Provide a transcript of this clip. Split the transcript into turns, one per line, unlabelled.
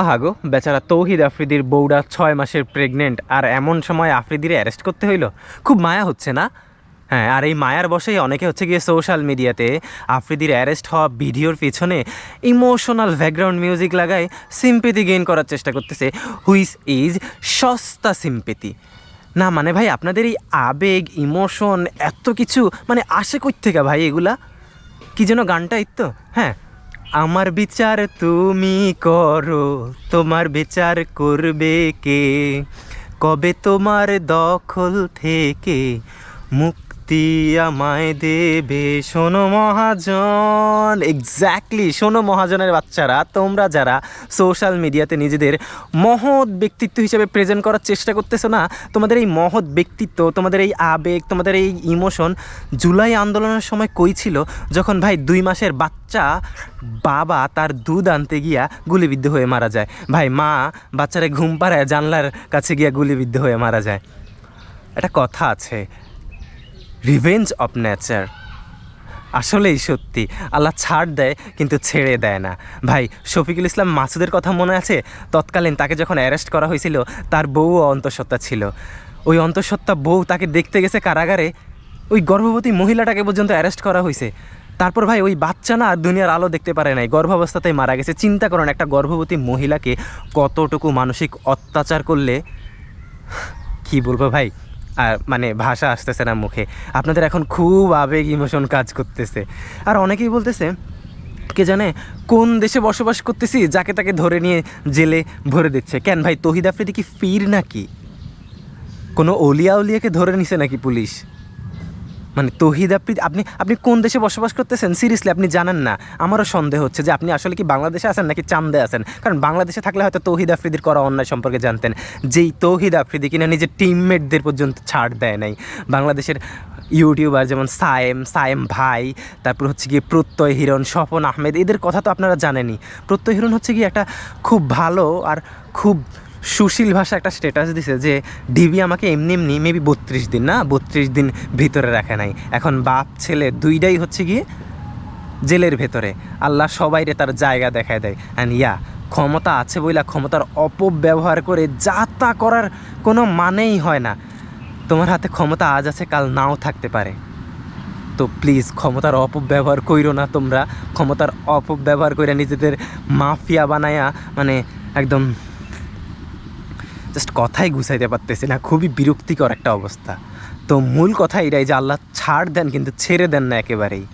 আহা গো বেচারা তৌহিদ আফ্রিদির বউরা ছয় মাসের প্রেগনেন্ট, আর এমন সময় আফ্রিদির অ্যারেস্ট করতে হইল? খুব মায়া হচ্ছে না? হ্যাঁ আর এই মায়ার বসেই অনেকে হচ্ছে গিয়ে সোশ্যাল মিডিয়াতে আফ্রিদির অ্যারেস্ট হওয়া ভিডিওর পিছনে ইমোশনাল ব্যাকগ্রাউন্ড মিউজিক লাগায় সিম্পেথি গেইন করার চেষ্টা করতেছে। হুইস ইজ সস্তা সিম্পেথি না মানে ভাই, আপনাদের এই আবেগ, ইমোশন, এত কিছু মানে আসে কই থেকে ভাই এগুলা? কি যেন গানটা ইত্য হ্যাঁ আমার বিচার তুমি করো তোমার বিচার করবে কে? কবে তোমার দখল থেকে মুক্তি আমায় দেবে, শোনো মহাজন। এক্স্যাক্টলি শোনো মহাজনের বাচ্চারা, তোমরা যারা সোশ্যাল মিডিয়াতে নিজেদের মহৎ ব্যক্তিত্ব হিসেবে প্রেজেন্ট করার চেষ্টা করতেছো না, তোমাদের এই মহৎ ব্যক্তিত্ব, তোমাদের এই আবেগ, তোমাদের এই ইমোশন জুলাই আন্দোলনের সময় কই ছিল? যখন ভাই দুই মাসের বাচ্চা, বাবা তার দুধ আনতে গিয়া গুলিবিদ্ধ হয়ে মারা যায়। ভাই মা বাচ্চারা ঘুম পাড়ায় জানলার কাছে গিয়া গুলিবিদ্ধ হয়ে মারা যায়। একটা কথা আছে রিভেঞ্জ অফ নেচার আসলেই সত্যি, আল্লাহ ছাড় দেয় কিন্তু ছেড়ে দেয় না। ভাই, শফিকুল ইসলাম মাসুদের কথা মনে আছে? তৎকালীন তাকে যখন অ্যারেস্ট করা হয়েছিল, তার বউও অন্তঃসত্ত্বা ছিল। ওই অন্তঃসত্ত্বা বউ তাকে দেখতে গেছে কারাগারে। ওই গর্ভবতী মহিলাটাকে পর্যন্ত অ্যারেস্ট করা হয়েছে। তারপর ভাই, ওই বাচ্চা না আর দুনিয়ার আলো দেখতে পারে নাই। গর্ভাবস্থাতেই মারা গেছে। চিন্তা করেন, একটা গর্ভবতী মহিলাকে কতটুকু মানসিক অত্যাচার করলে? কি বলব ভাই? মানে ভাষা আসতেছে না মুখে। আপনাদের এখন খুব আবেগ ইমোশন কাজ করতেছে। আর অনেকেই বলতেছে, কে জানে কোন দেশে বসবাস করতেছি, যাকে তাকে ধরে নিয়ে জেলে ভরে দিচ্ছে। কেন ভাই, তহিদ আফ্রিদি কি ফির নাকি? কোনো অলিয়া অলিয়াকে ধরে নিছে নাকি পুলিশ? মানে তহিদ আফ্রিদি আপনি আপনি কোন দেশে বসবাস করতেছেন? সিরিয়াসলি আপনি জানেন না। আমারও সন্দেহ হচ্ছে যে আপনি আসলে কি বাংলাদেশে আছেন নাকি চান্দে আছেন? কারণ বাংলাদেশে থাকলে হয়তো তৌহিদ আফ্রিদির করা অন্যায় সম্পর্কে জানতেন। যেই তৌহিদ আফ্রিদি কিনা নিজের টিমমেটদের পর্যন্ত ছাড় দেয় নাই। বাংলাদেশের ইউটিউবার যেমন সায়েম সায়েম ভাই, তারপর হচ্ছে গিয়ে প্রত্যয় হিরণ, স্বপন আহমেদ, এদের কথা তো আপনারা জানেনই। প্রত্যয় হিরণ হচ্ছে গিয়ে একটা খুব ভালো আর খুব সুশীল ভাষা একটা স্ট্যাটাস দিছে যে ডিবি আমাকে এমনি এমনি মেবি বত্রিশ দিন, না? বত্রিশ দিন ভিতরে রাখে নাই। এখন বাপ, ছেলে দুইটাই হচ্ছে গিয়ে জেলের ভেতরে। আল্লাহ সবাইরে তার জায়গা দেখায় দেয়। অ্যান্ড ইয়া ক্ষমতা আছে বইলা ক্ষমতার অপব্যবহার করে যা তা করার কোনো মানেই হয় না। তোমার হাতে ক্ষমতা আজ আছে, কাল নাও থাকতে পারে। তো প্লিজ ক্ষমতার অপব্যবহার কইরো না তোমরা। ক্ষমতার অপব্যবহার করে নিজেদের মাফিয়া বানায়া মানে একদম জাস্ট কথাই গুছাইতে পারতেছি না, খুবই বিরক্তিকর একটা অবস্থা। তো মূল কথা এটাই যে আল্লাহ ছাড় দেন, কিন্তু ছেড়ে দেন না একেবারেই।